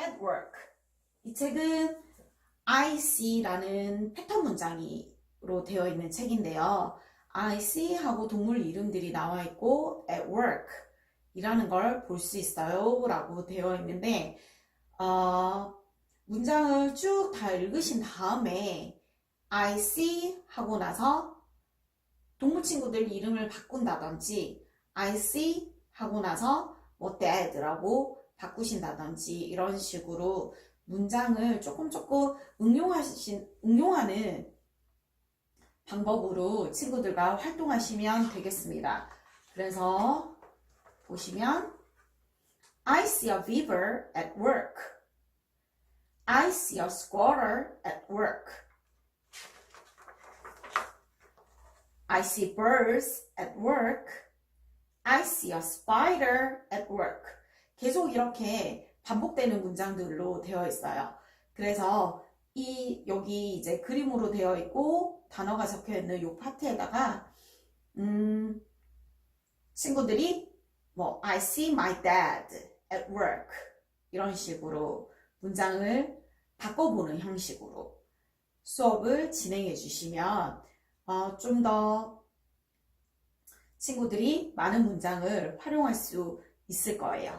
at work. 이 책은 I see라는 패턴 문장으로 되어 있는 책인데요. I see 하고 동물 이름들이 나와 있고 at work 이라는 걸 볼 수 있어요. 라고 되어 있는데, 어, 문장을 쭉 다 읽으신 다음에 I see 하고 나서 동물 친구들 이름을 바꾼다든지 I see 하고 나서 뭐 dad라고 바꾸신다든지 이런 식으로 문장을 조금 조금 응용하신, 응용하는 방법으로 친구들과 활동하시면 되겠습니다. 그래서 보시면 I see a beaver at work. I see a squirrel at work. I see birds at work. I see a spider at work. 계속 이렇게 반복되는 문장들로 되어 있어요. 그래서 이 여기 이제 그림으로 되어 있고 단어가 적혀 있는 이 파트에다가 음, 친구들이 뭐 I see my dad at work 이런 식으로 문장을 바꿔보는 형식으로 수업을 진행해 주시면 어, 좀더 친구들이 많은 문장을 활용할 수 있을 거예요.